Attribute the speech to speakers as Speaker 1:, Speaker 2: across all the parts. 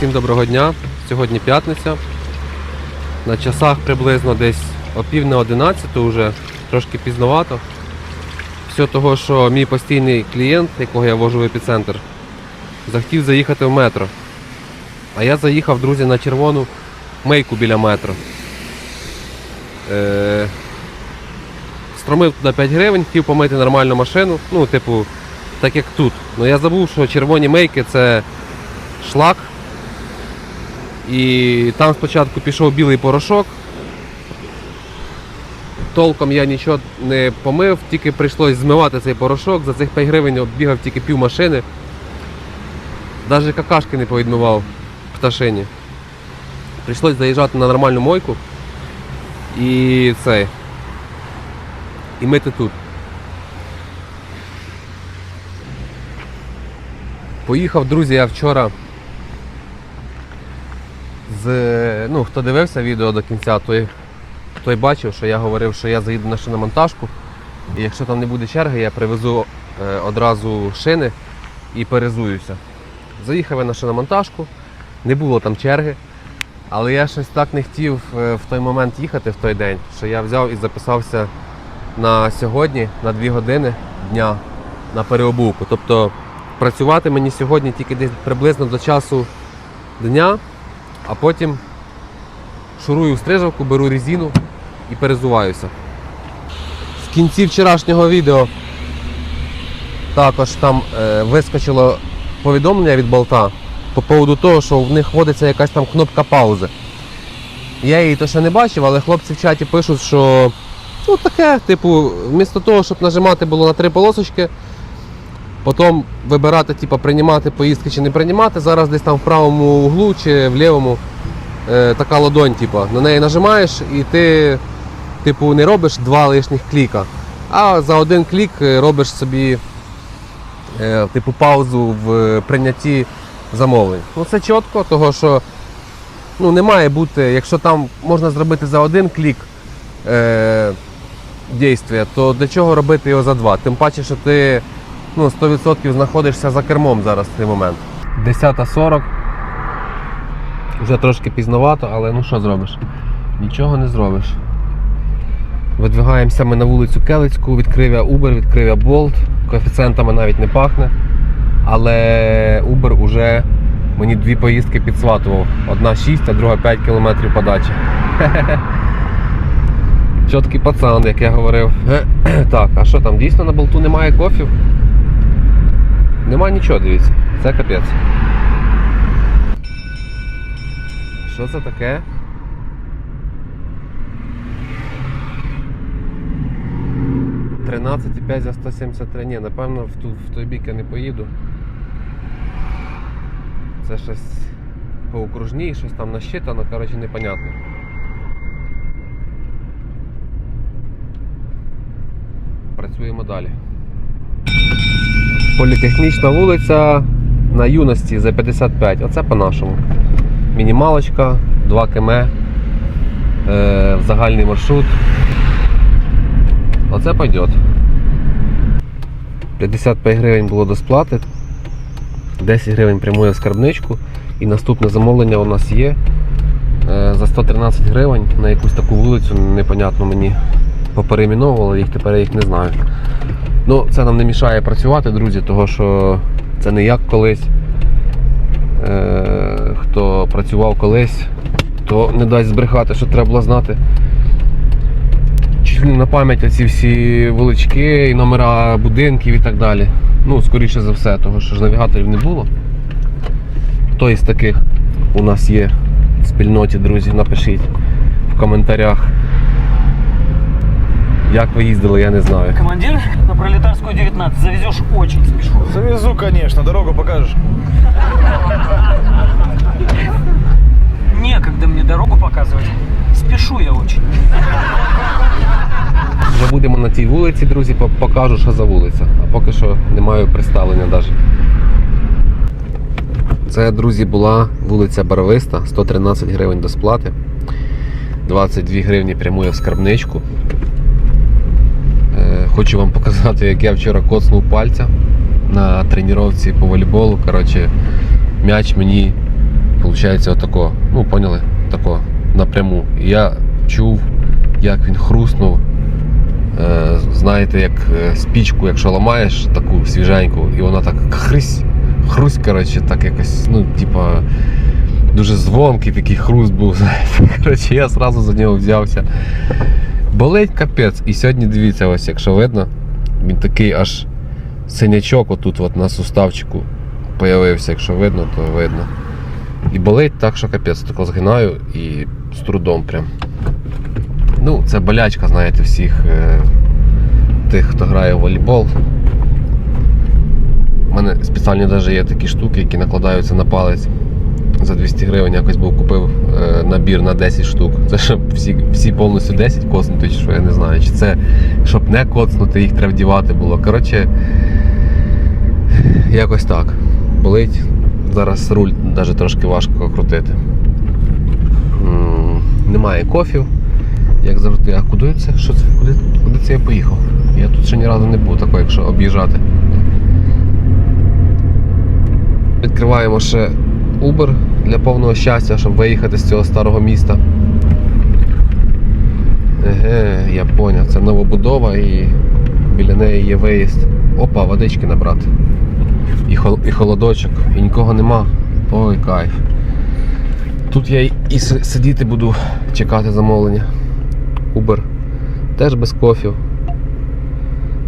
Speaker 1: Всім доброго дня. Сьогодні п'ятниця. На часах приблизно десь о пів на 11 вже, трошки пізновато. Все того, що мій постійний клієнт, якого я вожу в епіцентр, захотів заїхати в метро. А я заїхав, друзі, на червону мейку біля метро. Е- Стромив туди 5 гривень, хотів помити нормальну машину. Ну, типу, так як тут. Ну я забув, що червоні мейки це шлак. І там спочатку пішов білий порошок. Толком я нічого не помив, тільки прийшлось змивати цей порошок. За цих 5 гривень оббігав тільки пів машини. Навіть какашки не повідмивав пташині. Прийшлось заїжджати на нормальну мойку і цей. І мити тут. Поїхав, друзі, я вчора з. Ну, хто дивився відео до кінця, той, той бачив, що я говорив, що я заїду на шиномонтажку. І якщо там не буде черги, я привезу е, одразу шини і перезуюся. Заїхав я на шиномонтажку, не було там черги. Але я щось так не хотів е, в той момент їхати в той день, що я взяв і записався на сьогодні, на 2 години дня на переобувку. Тобто працювати мені сьогодні тільки десь приблизно до часу дня, а потім шурую в стрижавку, беру резину і перезуваюся. В кінці вчорашнього відео також там е, вискочило повідомлення від болта по поводу того, що в них вводиться якась там кнопка паузи. Я її то ще не бачив, але хлопці в чаті пишуть, що ну таке, типу, вмісто того, щоб нажимати було на три полосочки, потім вибирати, типу, приймати поїздки чи не приймати. Зараз десь там в правому углу чи в лівому е, така ладонь, типу, на неї нажимаєш і ти типу, не робиш два лишніх кліка, а за один клік е, робиш собі е, типу, паузу в прийнятті замовлень. Ну це чітко, того що ну, не має бути, якщо там можна зробити за один клік е, дійствия, то для чого робити його за два? Тим паче, що ти ну, 100% знаходишся за кермом зараз в цей момент. 10.40. Вже трошки пізновато, але ну що зробиш? Нічого не зробиш. Видвигаємося ми на вулицю Келицьку, відкрив я Uber, відкрив я Bolt, коефіцієнтами навіть не пахне. Але Uber уже мені дві поїздки підсватував. Одна 6, а друга 5 км подачі. Чіткий пацан, як я говорив. Так, а що там, дійсно на болту немає кофів? Нема нічого, дивіться. Це капець. Що це таке? Тринадцять і п'ять за 173. Ні, напевно, в, ту, в той бік я не поїду. Це щось по окружній, щось там насчитано, коротше, непонятно. Працюємо далі. Політехнічна вулиця на юності за 55. Оце по-нашому. Мінімалочка, 2 км, е, загальний маршрут. Оце пойдет. 55 гривень було до сплати. 10 гривень прямує в скарбничку. І наступне замовлення у нас є е, за 113 гривень на якусь таку вулицю, непонятно мені поперейменовували, їх тепер я їх не знаю. Ну, це нам не мішає працювати, друзі, того що це не як колись. Е, хто працював колись, то не дасть збрехати, що треба було знати. Чуть на пам'ять оці всі вулички і номера будинків і так далі. Ну, скоріше за все, того що ж навігаторів не було. Хто із таких у нас є в спільноті, друзі, напишіть в коментарях. Як ви їздили, я не знаю.
Speaker 2: Командир, на Пролетарскую 19 завезешь очень спешу.
Speaker 3: Завезу, конечно, дорогу покажешь.
Speaker 2: Некогда мне дорогу показывать. Спешу я очень.
Speaker 1: Вже будемо на тій вулиці, друзі, покажу, що за вулиця. А поки що не маю представлення навіть. Це, друзі, була вулиця Барвиста, 113 гривень до сплати. 22 гривні прямує в скарбничку. Е, Хочу вам показати, як я вчора коцнув пальця на тренувці по волейболу. Коротше, м'яч мені виходить, отако, ну поняли, тако, напряму. Я чув, як він хруснув. Е, знаєте, як е, спічку, якщо ламаєш таку свіженьку, і вона так хрись, хрусь, коротше, так якось, ну, типа, дуже звонкий такий хруст був. Коротше, я одразу за нього взявся. Болить капець. І сьогодні дивіться, ось, якщо видно, він такий аж синячок отут от на суставчику появився, якщо видно, то видно. І болить так, що капець, тако згинаю і з трудом прям. Ну, це болячка, знаєте, всіх е, тих, хто грає в волейбол. У мене спеціальні навіть є такі штуки, які накладаються на палець. За 200 гривень якось був купив е, набір на 10 штук. Це щоб всі, всі повністю 10 коцнути, чи що я не знаю. Чи це щоб не коцнути, їх треба вдівати було. Коротше, якось так. Болить. Зараз руль навіть трошки важко крутити. Немає кофів, як завжди. А куди це? Що це? Куди, куди це я поїхав? Я тут ще ні разу не був такий, якщо об'їжджати. Відкриваємо ще Uber для повного щастя, щоб виїхати з цього старого міста. Еге, я поняв, це новобудова і біля неї є виїзд. Опа, водички набрати. І, хол- і холодочок, і нікого нема. Ой, кайф. Тут я і си- сидіти буду чекати замовлення. Uber. Теж без кофів.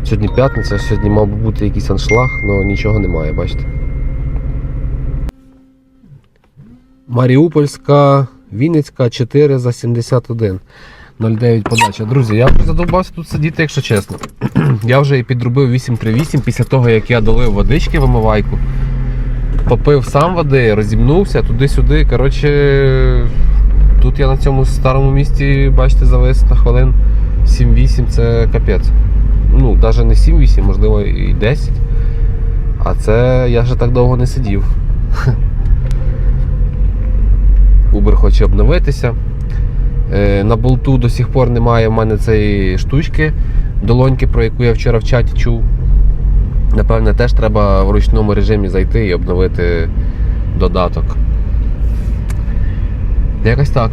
Speaker 1: Сьогодні п'ятниця, сьогодні мав би бути якийсь аншлаг, але нічого немає, бачите. Маріупольська, Вінницька 4 за 71. 09 подача. Друзі, я вже задовбався тут сидіти, якщо чесно. я вже і підробив 838 після того, як я долив водички в омивайку. Попив сам води, розімнувся туди-сюди. Коротше, тут я на цьому старому місті, бачите, завис на хвилин 7-8 це капець. Ну, навіть не 7-8, можливо, і 10. А це я вже так довго не сидів. Uber хоче обновитися. Е, На болту до сих пор немає в мене цієї штучки, долоньки, про яку я вчора в чаті чув. Напевне, теж треба в ручному режимі зайти і обновити додаток. Якось так.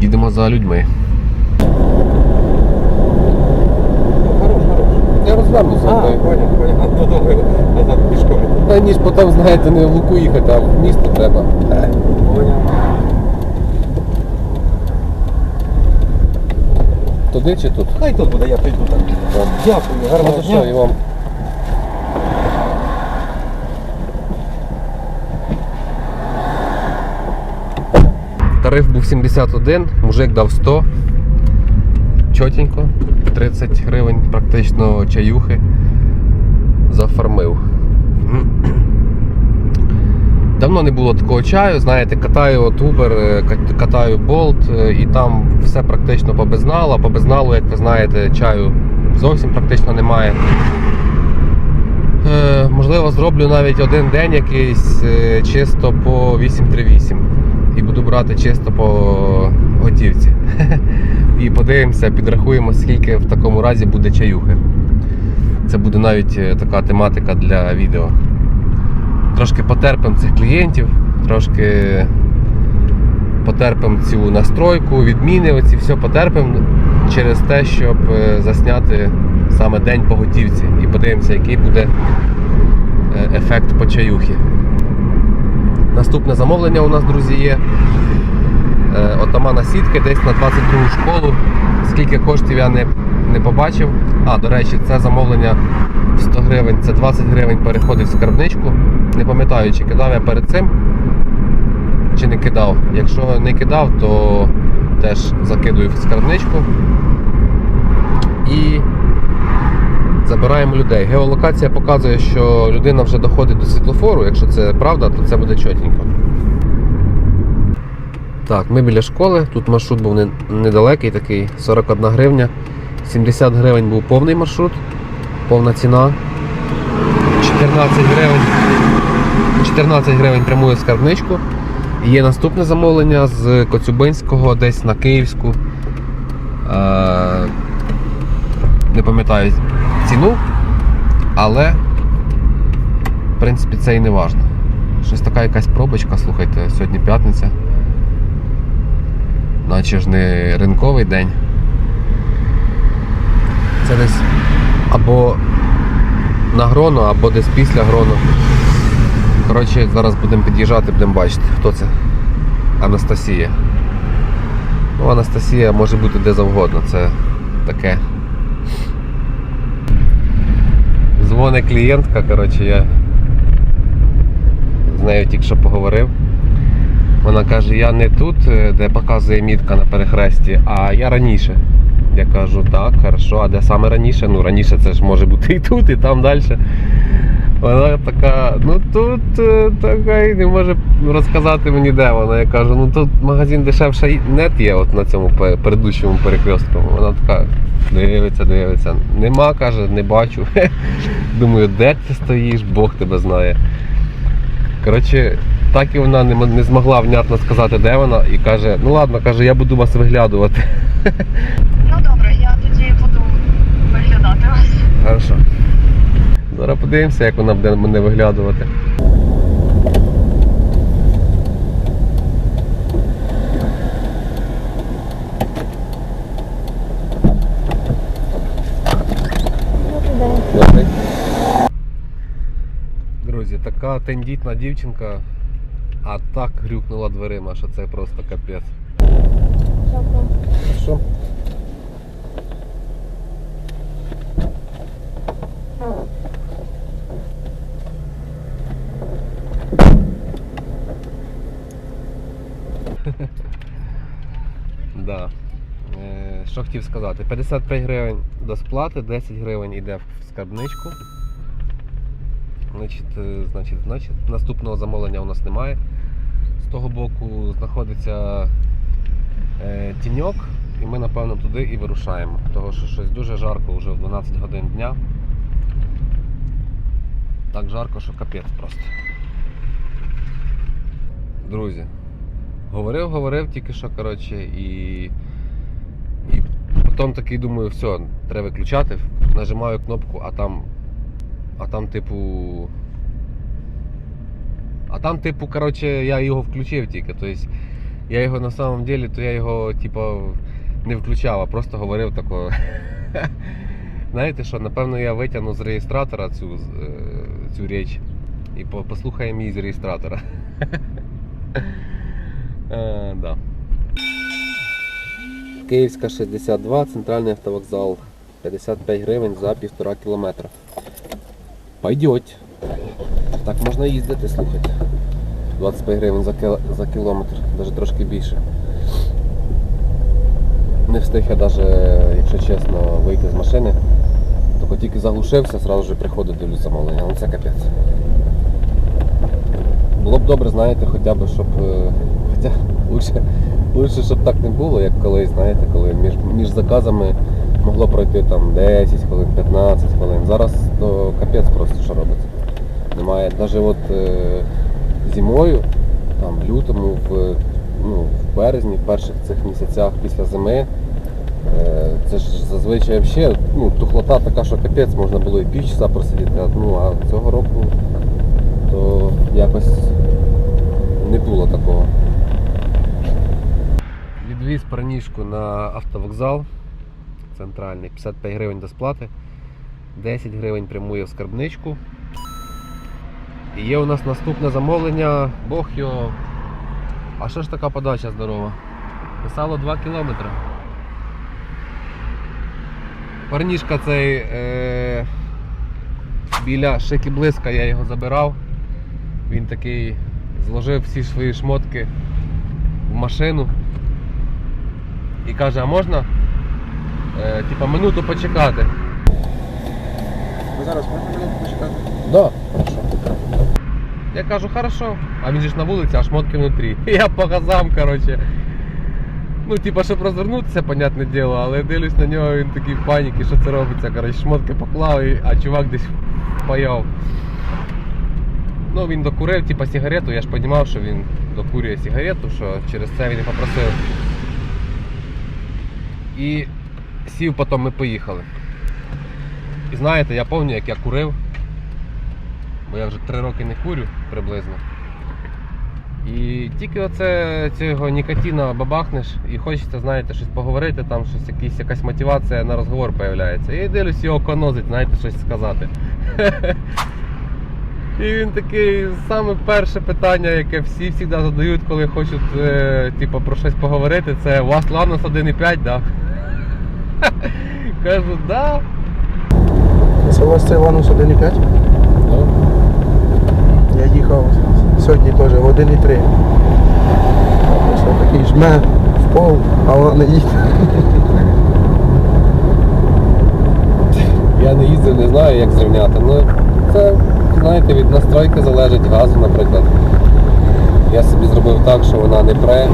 Speaker 1: Їдемо за людьми. Я розвернуся.
Speaker 2: то думаю, назад пішком.
Speaker 1: Та ніж потім, знаєте, не в Луку їхати, а в місто треба.
Speaker 2: Понял.
Speaker 1: Туди чи тут?
Speaker 2: Хай тут буде, я прийду там. Дякую, гарного
Speaker 1: все, і вам. Тариф був 71, мужик дав 100. Чотенько, 30 гривень практично чаюхи зафармив. Давно не було такого чаю, знаєте, катаю от Uber, е, катаю Bolt, е, і там все практично по безналу. Як ви знаєте, чаю зовсім практично немає. Е, можливо, зроблю навіть один день якийсь е, чисто по 838 і буду брати чисто по готівці. І подивимося, підрахуємо, скільки в такому разі буде чаюхи. Це буде навіть е, така тематика для відео. Трошки потерпимо цих клієнтів, трошки потерпимо цю настройку, відміни, оці все потерпимо через те, щоб е, засняти саме день по готівці і подивимося, який буде е, ефект по чаюхі. Наступне замовлення у нас, друзі, є. Е, Отамана сітки десь на 22 школу. Скільки коштів я не, не побачив. А, до речі, це замовлення 100 гривень, це 20 гривень переходить в скарбничку. Не пам'ятаю, чи кидав я перед цим, чи не кидав. Якщо не кидав, то теж закидую в скарбничку. І забираємо людей. Геолокація показує, що людина вже доходить до світлофору. Якщо це правда, то це буде чотенько. Так, ми біля школи. Тут маршрут був недалекий, такий 41 гривня. 70 гривень був повний маршрут, повна ціна. 14 гривень. 14 гривень прямує в скарбничку. Є наступне замовлення з Коцюбинського, десь на Київську. Е, не пам'ятаю ціну, але в принципі це і не важно. Щось така якась пробочка, слухайте, сьогодні п'ятниця. Наче ж не ринковий день. Це десь або на грону, або десь після грону. Коротше, зараз будемо під'їжджати, будемо бачити, хто це. Анастасія. Ну, Анастасія може бути де завгодно, це таке. Дзвонить клієнтка, коротше, я з нею тільки що поговорив. Вона каже, я не тут, е, де показує мітка на перехресті, а я раніше. Я кажу, так, хорошо, а де саме раніше? Ну, раніше це ж може бути і тут, і там далі. Вона така, ну тут е, така і не може розказати мені, де вона. Я кажу, ну тут магазин дешевше нет є от на цьому пе- передущому перекрестку. Вона така дивиться, дивиться. Нема, каже, не бачу. Думаю, де ти стоїш, Бог тебе знає. Коротше, так і вона не, не змогла внятно сказати, де вона, і каже, ну ладно, каже, я буду вас виглядувати.
Speaker 4: Ну добре, я тоді буду виглядати вас.
Speaker 1: Хорошо. Зараз подивимося, як вона буде мене виглядувати. Друзі, така тендітна дівчинка, а так грюкнула дверима, що це просто капець. Що? Да. Е, Що хотів сказати? 55 гривень до сплати, 10 гривень йде в скарбничку. Значить, е, значить, значить, наступного замовлення у нас немає. З того боку знаходиться е, тіньок, і ми напевно туди і вирушаємо. Того що щось дуже жарко вже в 12 годин дня. Так жарко, що капець просто. Друзі, говорив, говорив тільки що, коротше, і. І потім такий думаю, все, треба виключати. Нажимаю кнопку, а там. А там, типу. А там, типу, коротше, я його включив тільки. Тобто я його на самом деле, то я його, типу, не включав, а просто говорив такого. Знаєте що, напевно, я витягну з реєстратора цю, е, цю річ і по- послухаємо її з реєстратора. Е, да. Київська 62, центральний автовокзал. 55 гривень за півтора кілометра. Пойдеть. Так можна їздити, слухайте. 25 гривень за, кіл... за кілометр, навіть трошки більше. Не встиг я навіть, якщо чесно, вийти з машини. Тільки тільки заглушився, одразу ж приходить дивлюсь замовлення. Ну це капець. Було б добре, знаєте, хоча б, щоб. е, Хоча лучше, лучше, щоб так не було, як колись, знаєте, коли між, між заказами могло пройти там 10 хвилин, 15 хвилин. Зараз то капець просто. Немає. Навіть от е, зимою, там, в лютому, в, ну, в березні, в перших цих місяцях після зими. Е, Це ж зазвичай взагалі, ну, тухлота така, що капець, можна було і півчаса просидіти, ну, а цього року то якось не було такого. Відвіз парнішку на автовокзал центральний, 55 гривень до сплати, 10 гривень прямує в скарбничку. І є у нас наступне замовлення, Бог його. А що ж така подача здорова? Писало 2 кілометри. Парнішка цей е, біля шики блиска я його забирав. Він такий зложив всі свої шмотки в машину і каже, а можна е, типа минуту почекати?
Speaker 3: Зараз можете минуту почекати?
Speaker 1: Да, хорошо. Я кажу, хорошо. А він же ж на вулиці, а шмотки внутрі. Я по газам, короче. Ну, типа, щоб розвернутися, понятне діло, але дивлюсь на нього, він такий в паніки, що це робиться, короче, шмотки поклав, а чувак десь впаяв. Ну, він докурив, типа, сигарету, я ж розумів, що він докурює сигарету, що через це він і попросив. І сів, потім ми поїхали. І знаєте, я пам'ятаю, як я курив, бо я вже три роки не курю приблизно. І тільки оце цього нікотина бабахнеш і хочеться, знаєте, щось поговорити, там щось, якісь, якась мотивація на розговор появляється. І дивлюсь, його конозить, знаєте, щось сказати. І він такий, саме перше питання, яке всі завжди задають, коли хочуть е, типу, про щось поговорити, це у вас Ланос 1.5, да? Кажу, да.
Speaker 3: Це у вас цей Ланус 1.5? Я їхав сьогодні теж в 1.3. Просто такий жме в пол, а вона не їде.
Speaker 1: Я не їздив, не знаю, як зрівняти. Ну, це, знаєте, від настройки залежить газу, наприклад. Я собі зробив так, що вона не пре,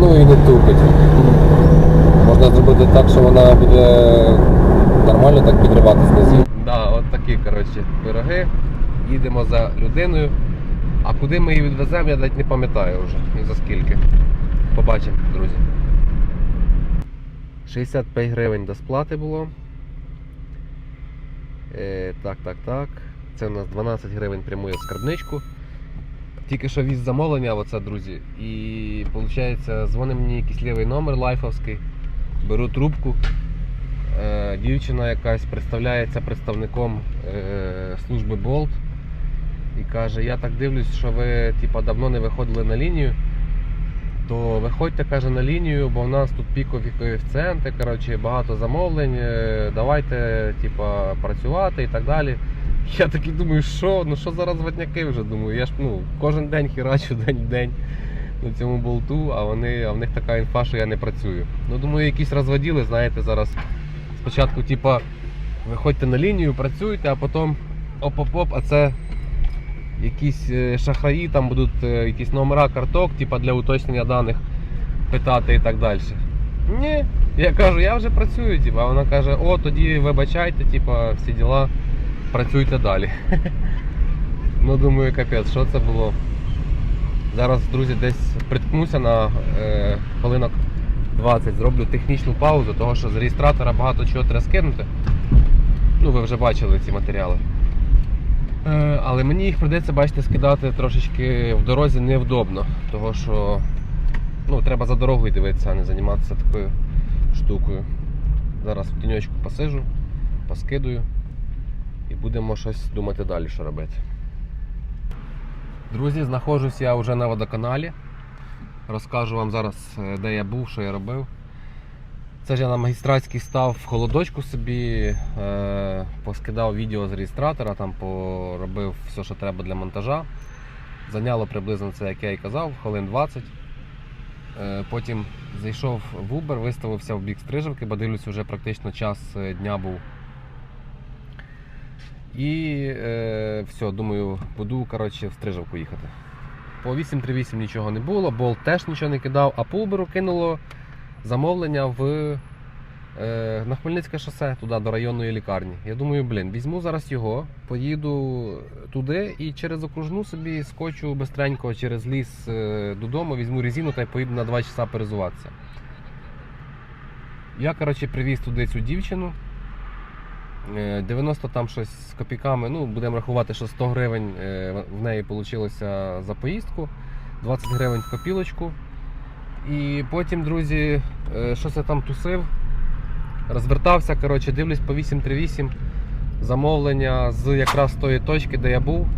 Speaker 1: ну і не тупить. Можна зробити так, що вона буде нормально так підривати знизу. Да, от такі, коротше, пироги. Їдемо за людиною. А куди ми її відвеземо, я навіть не пам'ятаю вже. І за скільки. Побачимо, друзі. 65 гривень до сплати було. Е, так, так, так. Це у нас 12 гривень прямує в скарбничку. Тільки що віз замовлення, оце, друзі. І виходить, дзвонить мені якийсь лівий номер лайфовський. Беру трубку. Е, дівчина якась представляється представником е, служби Bolt і каже: Я так дивлюсь, що ви типа, давно не виходили на лінію. То виходьте, каже, на лінію, бо в нас тут пікові коефіцієнти, коротше, багато замовлень, е, давайте типа, працювати і так далі. Я такий думаю, що, ну що зараз ватняки вже думаю. Я ж ну, кожен день херачу день в день на цьому болту, а вони, а в них така інфа, що я не працюю. Ну думаю, якісь розводіли, знаєте, зараз спочатку, типа, виходьте на лінію, працюйте, а потім оп-оп-оп, а це якісь е, шахраї, там будуть е, якісь номера карток, типа для уточнення даних питати і так далі. Ні, я кажу, я вже працюю, типа, а вона каже, о, тоді вибачайте, типа, всі діла, працюйте далі. ну, думаю, капець, що це було. Зараз, друзі, десь приткнуся на е, хвилинок 20, зроблю технічну паузу, того що з реєстратора багато чого треба скинути. Ну, ви вже бачили ці матеріали. Е, Але мені їх прийдеться, бачите, скидати трошечки в дорозі невдобно, того що ну, треба за дорогою дивитися, а не займатися такою штукою. Зараз в тіньочку посижу, поскидую і будемо щось думати далі, що робити. Друзі, знаходжусь я вже на водоканалі. Розкажу вам зараз, е, де я був, що я робив. Це ж я на магістратській став в холодочку собі, е, поскидав відео з реєстратора, там поробив все, що треба для монтажа. Зайняло приблизно це, як я і казав, хвилин 20. Е, потім зайшов в Uber, виставився в бік Стрижівки, бо дивлюсь, вже практично час е, дня був. І е, все, думаю, буду коротше, в Стрижівку їхати. По 838 нічого не було, Болт теж нічого не кидав, а по Uber кинуло замовлення в, е, на Хмельницьке шосе, туди до районної лікарні. Я думаю, блін, візьму зараз його, поїду туди і через окружну собі скочу бистренько через ліс е, додому, візьму резину та й поїду на 2 часа перезуватися. Я, коротше, привіз туди цю дівчину. Е, 90 там щось з копійками, ну, будемо рахувати, що 100 гривень е, в неї вийшло за поїздку, 20 гривень в копілочку. І потім, друзі, е, щось я там тусив, розвертався, коротше, дивлюсь по 838 замовлення з якраз тої точки, де я був,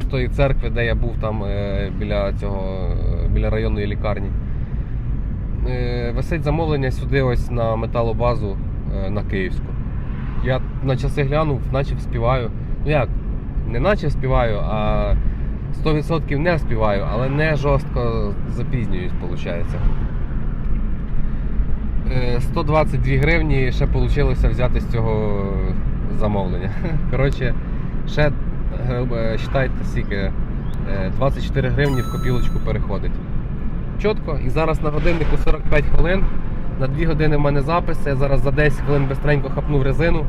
Speaker 1: з тої церкви, де я був там е, біля цього, е, біля районної лікарні. Висить замовлення сюди ось на металобазу на Київську. Я на часи глянув, наче співаю. Ну як, не наче співаю, а 100% не співаю, але не жорстко запізнююсь, виходить. 122 гривні ще вийшло взяти з цього замовлення. Коротше, ще е, считайте скільки, е, 24 гривні в копілочку переходить. Чітко, і зараз на годиннику 45 хвилин. На 2 години в мене запис, я зараз за 10 хвилин бистренько хапнув резину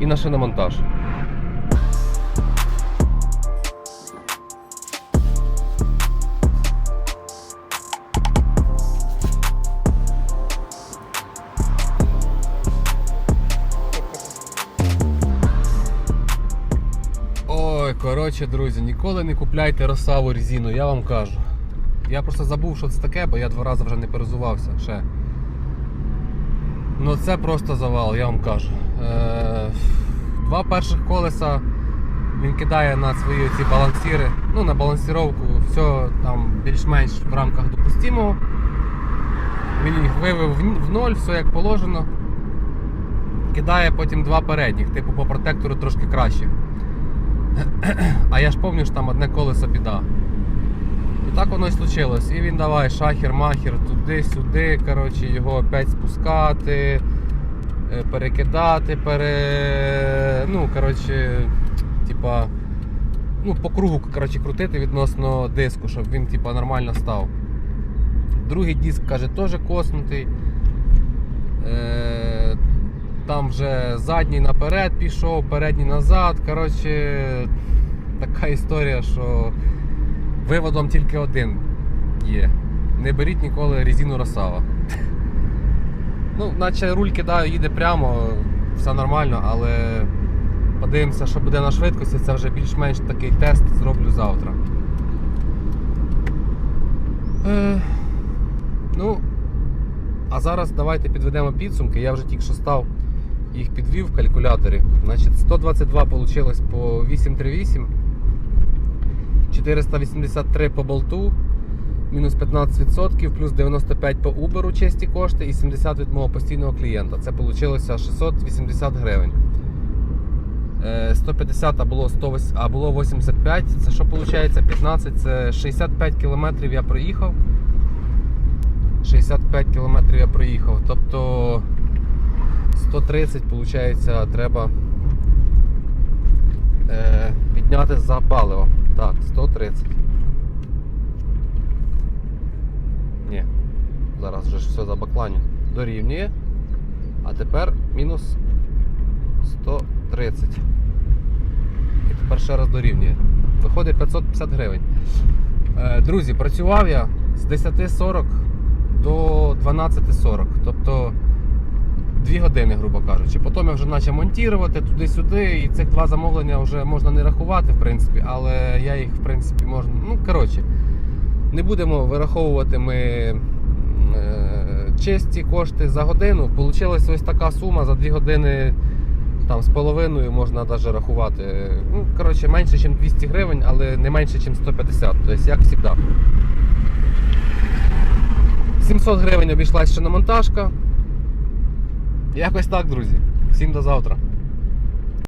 Speaker 1: і на шиномонтаж. Коротше, друзі, ніколи не купляйте росаву резину, я вам кажу. Я просто забув, що це таке, бо я два рази вже не перезувався ще. Ну це просто завал, я вам кажу. Е, два перших колеса він кидає на свої ці балансіри, ну на балансіровку, все там більш-менш в рамках допустимого. Він їх вивів в- в ноль, все як положено. Кидає потім два передніх, типу по протектору трошки краще. А я ж пам'ятаю, що там одне колесо біда. І так воно і случилось. І він давай шахер-махер туди-сюди, коротше, його опять спускати, е, перекидати, пере... ну, коротше, типа, ну, по кругу коротше, крутити відносно диску, щоб він типа, нормально став. Другий диск, каже, теж коснутий. Е, там вже задній наперед пішов, передній назад. Коротше, така історія, що виводом тільки один є. Не беріть ніколи резину Росава. Ну, наче руль кидаю, їде прямо, все нормально, але подивимося, що буде на швидкості, це вже більш-менш такий тест зроблю завтра. Е, ну, а зараз давайте підведемо підсумки. Я вже тільки що став їх підвів в калькуляторі. Значить, 122 вийшло по 838, 483 по болту, мінус 15%, плюс 95 по Uber честі кошти і 70 від мого постійного клієнта. Це вийшло 680 гривень. Е, 150, а було, 100, а було 85. Це що виходить? 15, це 65 кілометрів я проїхав. 65 кілометрів я проїхав. Тобто 130, виходить, треба е, підняти за паливо. Так, 130. Ні. Зараз вже все забакланю. Дорівнює. А тепер мінус 130. І тепер ще раз дорівнює. Виходить 550 гривень. Е, Друзі, працював я з 10.40 до 12.40. Тобто 2 години, грубо кажучи. Потім я вже почав монтувати туди-сюди, і цих два замовлення вже можна не рахувати, в принципі, але я їх, в принципі, можна. Ну, коротше, не будемо вираховувати ми е, чисті кошти за годину. Получилась ось така сума за 2 години там, з половиною можна навіть рахувати. Ну, коротше, менше, ніж 200 гривень, але не менше, ніж 150. Тобто, як завжди. 700 гривень обійшлася ще на монтажка. Якось так, друзі. Всім до завтра.